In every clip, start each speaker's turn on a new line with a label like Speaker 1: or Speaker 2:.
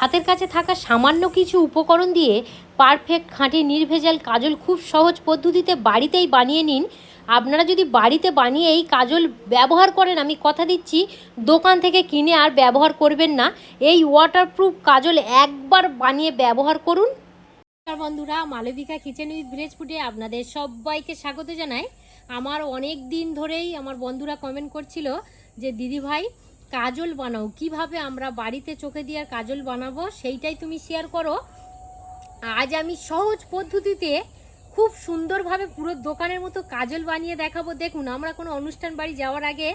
Speaker 1: হাতের কাছে থাকা সামান্য কিছু উপকরণ দিয়ে পারফেক্ট খাঁটি নির্ভেজাল কাজল খুব সহজ পদ্ধতিতে বাড়িতেই বানিয়ে নিন। আপনারা যদি বাড়িতে বানিয়ে এই কাজল ব্যবহার করেন, আমি কথা দিচ্ছি, দোকান থেকে কিনে আর ব্যবহার করবেন না। এই ওয়াটারপ্রুফ কাজল একবার বানিয়ে ব্যবহার করুন। বন্ধুরা, মালবিকা কিচেন উইথ ভিলেজ ফুডে আপনাদের সবাইকে স্বাগত জানাই। আমার অনেক দিন ধরেই আমার বন্ধুরা কমেন্ট করছিল যে দিদি ভাই কাজল বানাও। কীভাবে আমরা বাড়িতে চোখে দিয়ে কাজল বানাবো, সেইটাই তুমি শেয়ার করো। আজ আমি সহজ পদ্ধতিতে খুব সুন্দরভাবে পুরো দোকানের মতো কাজল বানিয়ে দেখাবো। দেখুন, আমরা কোনো অনুষ্ঠান বাড়ি যাওয়ার আগে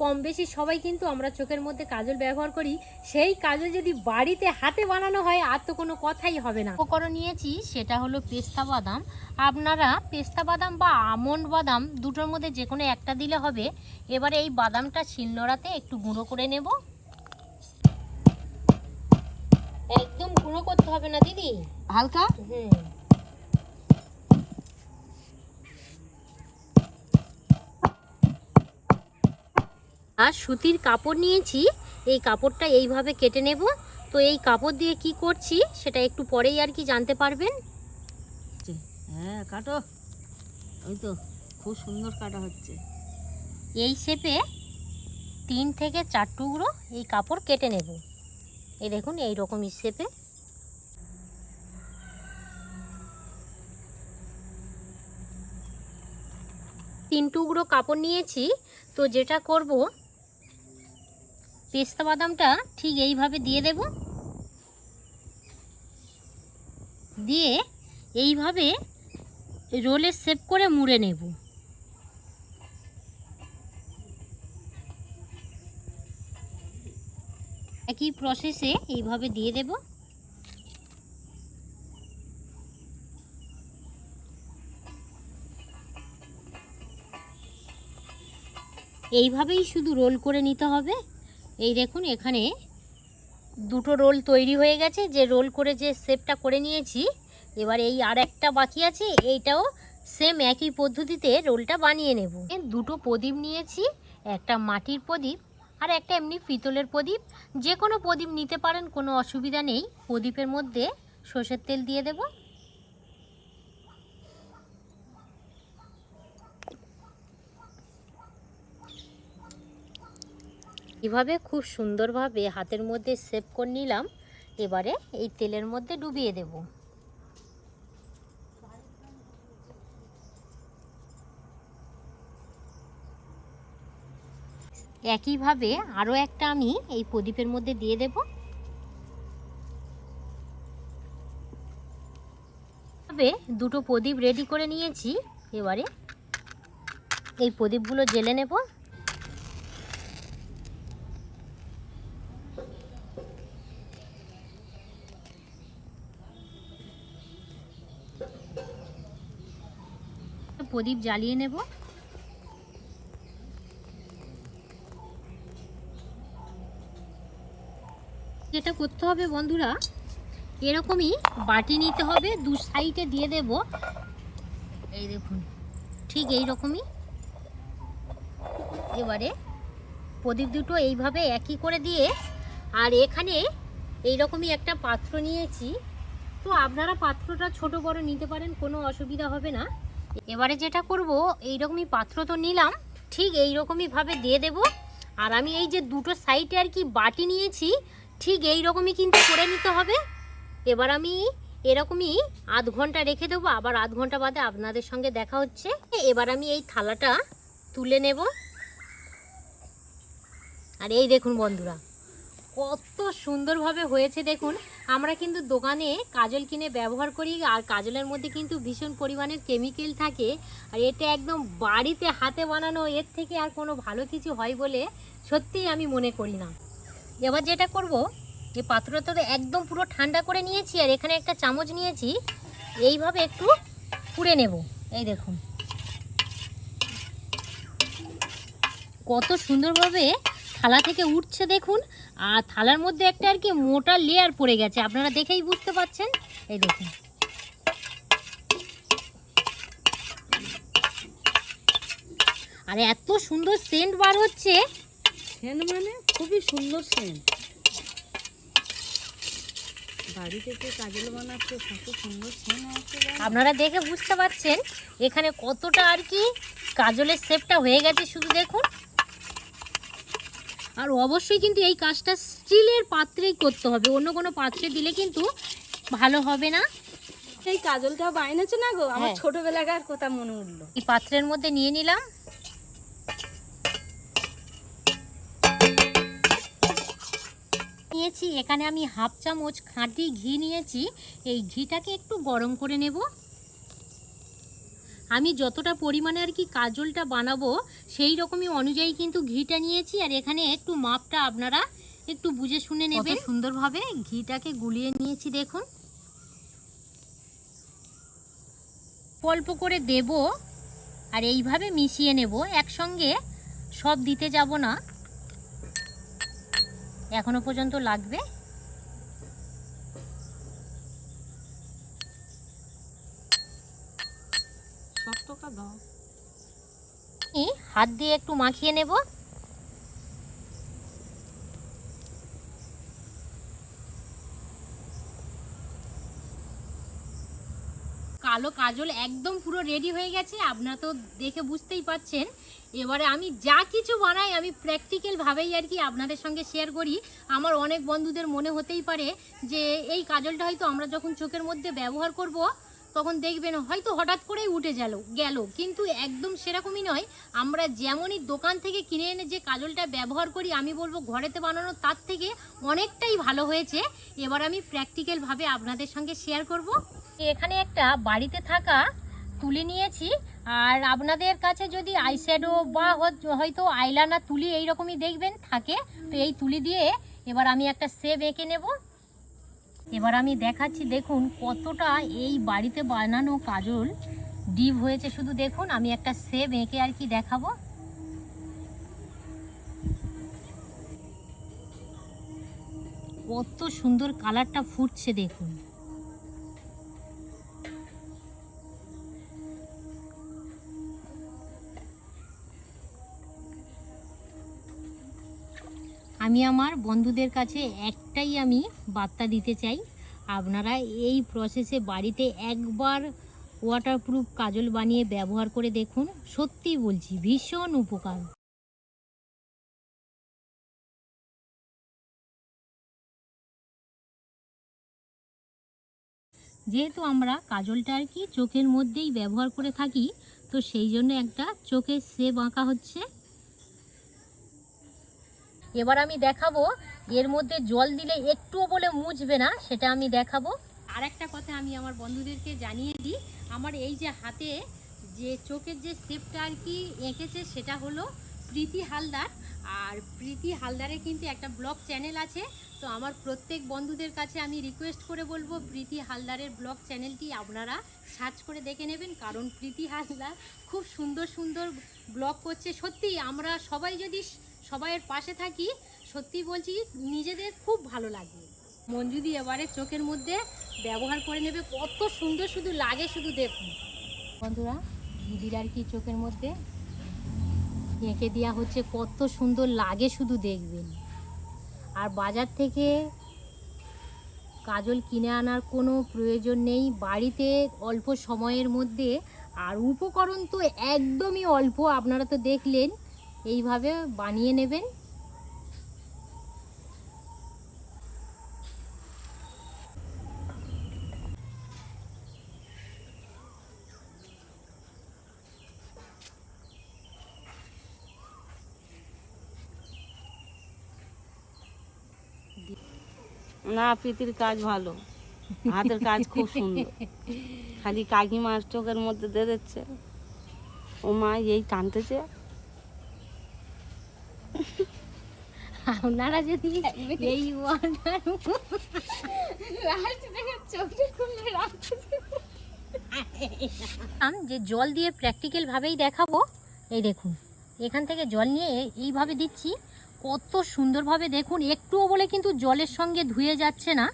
Speaker 1: কম বেশি সবাই কিন্তু আমরা চোখের মধ্যে কাজল ব্যবহার করি। সেই কাজল যদি বাড়িতে হাতে বানানো হয় আর তো কোনো কথাই হবে না। উপকরণ নিয়েছি সেটা হলো পেস্তা বাদাম। আপনারা পেস্তা বাদাম বা আমন্ড বাদাম দুটোর মধ্যে যে কোনো একটা দিলে হবে। এবারে এই বাদামটা শিলনোড়াতে একটু গুঁড়ো করে নেব। একদম গুঁড়ো করতে হবে না দিদি?
Speaker 2: হালকা?
Speaker 1: হুম। আর সুতির কাপড় নিয়েছি এই কাপড়টা এইভাবে কেটে নেব। তো এই কাপড় দিয়ে কি করছি সেটা একটু পরেই আর কি জানতে পারবেন।
Speaker 2: হ্যাঁ কাটো। ওই তো খুব সুন্দর কাটা হচ্ছে।
Speaker 1: এই শেপে তিন থেকে চার টুকরো এই কাপড় কেটে নেব। এই দেখুন এই রকম শেপে। তিন টুকরো কাপড় নিয়েছি তো যেটা করব পেস্তা বাদামটা ঠিক এইভাবে দিয়ে দেব। দিয়ে এইভাবে রোলের শেপ করে মুড়ে নেব। একই প্রসেসে এইভাবে দিয়ে দেব। এইভাবেই শুধু রোল করে নিতে হবে। এই দেখুন, এখানে দুটো রোল তৈরি হয়ে গেছে। যে রোল করে যে শেপটা করে নিয়েছি, এবার এই আর একটা বাকি আছে, এইটাও সেম একই পদ্ধতিতে রোলটা বানিয়ে নেব। দুটো প্রদীপ নিয়েছি, একটা মাটির প্রদীপ আর একটা এমনি পিতলের প্রদীপ। যে কোনো প্রদীপ নিতে পারেন, কোনো অসুবিধা নেই। প্রদীপের মধ্যে সর্ষের তেল দিয়ে দেব। এভাবে খুব সুন্দরভাবে হাতের মধ্যে সেভ করে নিলাম। এবারে এই তেলের মধ্যে ডুবিয়ে দেব। একইভাবে আরও একটা আমি এই প্রদীপের মধ্যে দিয়ে দেব। দুটো প্রদীপ রেডি করে নিয়েছি। এবারে এই প্রদীপগুলো জেলে নেব। প্রদীপ জ্বালিয়ে নেব। যেটা করতে হবে বন্ধুরা, এরকমই বাটি নিতে হবে, দু সাইডে দিয়ে দেব। এই দেখুন, ঠিক এই রকমই এবারে প্রদীপ দুটো এইভাবে একই করে দিয়ে, আর এখানে এই রকমই একটা পাত্র নিয়েছি। তো আপনারা পাত্রটা ছোট বড় নিতে পারেন, কোনো অসুবিধা হবে না। এবারে যেটা করব, এইরকমই পাত্র তো নিলাম, ঠিক এই রকমই ভাবে দিয়ে দেব। আর আমি এই যে দুটো সাইডে আর কি বাটি নিয়েছি, ঠিক এই রকমই কিন্তু করে নিতে হবে। এবার আমি এরকমই আধ ঘণ্টা রেখে দেবো, আবার আধ ঘণ্টা বাদে আপনাদের সঙ্গে দেখা হচ্ছে। এবার আমি এই থালাটা তুলে নেব। আর এই দেখুন বন্ধুরা, কত সুন্দরভাবে হয়েছে দেখুন। আমরা কিন্তু দোকানে কাজল কিনে ব্যবহার করি, আর কাজলের মধ্যে কিন্তু ভীষণ পরিমাণের কেমিক্যাল থাকে, আর এটা একদম বাড়িতে হাতে বানানো, এর থেকে আর কোনো ভালো কিছু হয় বলে সত্যিই আমি মনে করি না। এবার যেটা করব যে পাত্রটা তো একদম পুরো ঠান্ডা করে নিয়েছি, আর এখানে একটা চামচ নিয়েছি, এইভাবে একটু পুড়ে নেব। এই দেখুন। কত সুন্দরভাবে থালা থেকে উঠছে দেখুন আর থালার মধ্যে একটা আর কি মোটা লেয়ার পড়ে গেছে আপনারা দেখেই বুঝতে পাচ্ছেন? এই দেখুন। আর এত সুন্দর সেন্ট বার হচ্ছে।
Speaker 2: সেন্ট মানে খুবই সুন্দর সেন্ট বাড়িতে যে কাজল বানাচ্ছে কত সুন্দর আছে
Speaker 1: আপনারা দেখে বুঝতে পারছেন এখানে কতটা আর কি কাজলের শেপটা হয়ে গেছে শুধু দেখুন। আর অবশ্যই কিন্তু এই কাজটা স্টিলের পাত্রেই করতে হবে। অন্য কোনো পাত্রে দিলে কিন্তু ভালো হবে না।
Speaker 2: এই কাজলটা বানিয়েছে না গো? আমার
Speaker 1: হ্যাঁ।
Speaker 2: ছোটবেলাকার কথা মনে উঠল।
Speaker 1: এই পাত্রের মধ্যে নিয়ে নিলাম। নিয়েছি। এখানে আমি হাফ চামচ খাঁটি ঘি নিয়েছি। এই ঘিটাকে একটু গরম করে নেব। আমি যতটা পরিমাণে আর কি কাজলটা বানাবো সেই রকমই অনুযায়ী কিন্তু ঘিটা নিয়েছি। আর এখানে একটু মাপটা আপনারা একটু বুঝে শুনে নেবেন। সুন্দরভাবে ঘিটাকে গুলিয়ে নিয়েছি দেখুন। অল্প করে দেব আর এইভাবে মিশিয়ে নেব। একসঙ্গে সব দিতে যাব না। এখনও পর্যন্ত লাগবে
Speaker 2: সব টাকা দাও
Speaker 1: এই হাত দিয়ে একটু মাখিয়ে নেব। কালো কাজল একদম পুরো রেডি হয়ে গেছে আপনারা তো দেখে বুঝতেই পাচ্ছেন এবারে আমি যা কিছু বানাই আমি প্র্যাকটিক্যাল ভাবেই আর কি আপনাদের সঙ্গে শেয়ার করি। আমার অনেক বন্ধুদের মনে হতেই পারে যে এই কাজলটা হয়তো আমরা যখন চোখের মধ্যে ব্যবহার করব তখন দেখবেন হয়তো হঠাৎ করেই উঠে গেল গেল। কিন্তু একদম সেরকমই নয়, আমরা যেমনই দোকান থেকে কিনে এনে যে কাজলটা ব্যবহার করি, আমি বলব ঘরেতে বানানো, তার থেকে অনেকটাই ভালো হয়েছে। এবার আমি প্র্যাকটিক্যালভাবে আপনাদের সঙ্গে শেয়ার করব। এখানে একটা বাড়িতে থাকা তুলি নিয়েছি, আর আপনাদের কাছে যদি আইশ্যাডো বা হয়তো আইলানা তুলি এইরকমই দেখবেন থাকে, তো এই তুলি দিয়ে এবার আমি একটা সেব এঁকে নেব। এবার আমি দেখাচ্ছি, দেখুন কতটা এই বাড়িতে বানানো কাজল ডিপ হয়েছে। শুধু দেখুন, আমি একটা সেভ এঁকে আর কি দেখাবো। কত সুন্দর কালারটা ফুটছে, দেখুন। আমি আমার বন্ধুদের কাছে একটাই আমি বার্তা দিতে চাই। আপনারা এই প্রসেসে বাড়িতে একবার ওয়াটারপ্রুফ কাজল বানিয়ে ব্যবহার করে দেখুন। সত্যি বলছি, ভীষণ উপকার। যেহেতু আমরা কাজলটা আর কি চোখের মধ্যেই ব্যবহার করে থাকি, তো সেই জন্য একটা চোখের সেব আঁকা হচ্ছে। এবার আমি দেখাবো এর মধ্যে জল দিলে একটুও বলে মুছবে না, সেটা আমি দেখাবো। আর একটা কথা আমি আমার বন্ধুদেরকে জানিয়ে দিই, আমার এই যে হাতে যে চোখের যে শেপটা আর কি এঁকেছে, সেটা হলো প্রীতি হালদার। আর প্রীতি হালদারের কিন্তু একটা ব্লগ চ্যানেল আছে, তো আমার প্রত্যেক বন্ধুদের কাছে আমি রিকোয়েস্ট করে বলব, প্রীতি হালদারের ব্লগ চ্যানেলটি আপনারা সার্চ করে দেখে নেবেন, কারণ প্রীতি হালদার খুব সুন্দর সুন্দর ব্লগ করছে। সত্যি আমরা সবাই যদি সবাইয়ের পাশে থাকি সত্যি বলছি নিজেদের খুব ভালো লাগবে মঞ্জুদি এবারে চোখের মধ্যে ব্যবহার করে নেবে, কত সুন্দর শুধু লাগে শুধু দেখুন। বন্ধুরা দিদির আর কি চোখের মধ্যে? এঁকে দেওয়া হচ্ছে কত সুন্দর লাগে শুধু দেখবেন। আর বাজার থেকে কাজল কিনে আনার কোনো প্রয়োজন নেই। বাড়িতে অল্প সময়ের মধ্যে, আর উপকরণ তো একদমই অল্প, আপনারা তো দেখলেন। এইভাবে বানিয়ে নেবেন।
Speaker 2: না, প্রীতির কাজ ভালো। হাতের কাজ খুব সুন্দর। খালি কাকিমার চোখের মধ্যে দিয়ে দিচ্ছে। ও মা এই টানতেছে
Speaker 1: আপনারা যদি এই যে জল দিয়ে প্র্যাকটিক্যাল ভাবেই দেখাবো, এই দেখুন, এখান থেকে জল নিয়ে এইভাবে দিচ্ছি। কত সুন্দরভাবে দেখুন, একটুও বলে কিন্তু জলের সঙ্গে ধুয়ে যাচ্ছে না।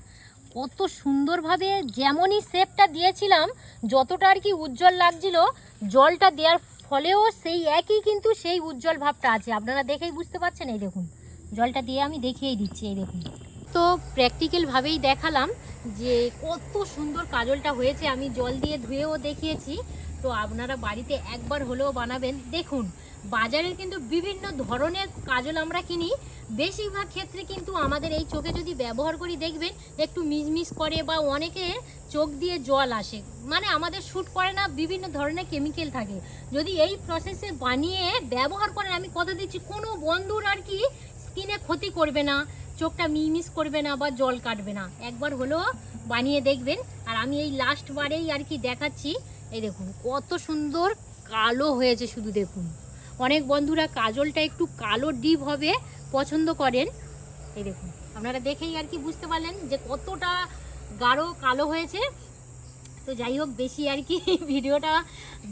Speaker 1: কত সুন্দরভাবে যেমনই শেপটা দিয়েছিলাম, যতটা আর কি উজ্জ্বল লাগছিল, জলটা দেওয়ার ফলেও সেই একই কিন্তু সেই উজ্জ্বল ভাবটা আছে। আপনারা দেখেই বুঝতে পারছেন, এই দেখুন। জলটা দিয়ে আমি দেখিয়েই দিচ্ছি, এই দেখুন। তো প্র্যাকটিক্যালভাবেই দেখালাম যে কত সুন্দর কাজলটা হয়েছে। আমি জল দিয়ে ধুয়েও দেখিয়েছি। তো আপনারা বাড়িতে একবার হলেও বানাবেন। দেখুন বাজারে কিন্তু বিভিন্ন ধরনের কাজল আমরা কিনি। বেশিরভাগ ক্ষেত্রে কিন্তু আমাদের এই চোখে যদি ব্যবহার করি, দেখবেন একটু মিসমিস করে বা অনেকে চোখ দিয়ে জল আসে। মানে আমাদের শ্যুট করে না, বিভিন্ন ধরনের কেমিক্যাল থাকে। যদি এই প্রসেসে বানিয়ে ব্যবহার করেন, আমি কথা দিচ্ছি, কোনো বন্ধুর আর কি স্কিনে ক্ষতি করবে না, চোখটা মিমিস করবে না বা জল কাটবে না। একবার হলেও বানিয়ে দেখবেন। আর আমি এই লাস্ট বারেই আর কি দেখাচ্ছি। এই দেখুন, কত সুন্দর কালো হয়েছে শুধু দেখুন। অনেক বন্ধুরা কাজলটা একটু কালো ডিপ হবে পছন্দ করেন। এই দেখুন, আপনারা দেখেই আর কি বুঝতে পারলেন যে কতটা গাঢ় কালো হয়েছে। তো যাই হোক, বেশি আর কি ভিডিওটা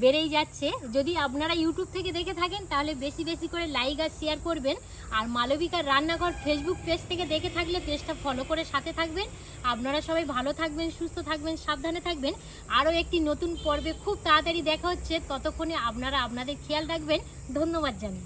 Speaker 1: বেড়েই যাচ্ছে। যদি আপনারা ইউটিউব থেকে দেখে থাকেন, তাহলে বেশি বেশি করে লাইক আর শেয়ার করবেন। আর মালবিকার রান্নাঘর ফেসবুক পেজ থেকে দেখে থাকলে পেজটা ফলো করে সাথে থাকবেন। আপনারা সবাই ভালো থাকবেন, সুস্থ থাকবেন, সাবধানে থাকবেন। আরও একটি নতুন পর্বে খুব তাড়াতাড়ি দেখা হচ্ছে। ততক্ষণে আপনারা আপনাদের খেয়াল রাখবেন। ধন্যবাদ জানাই।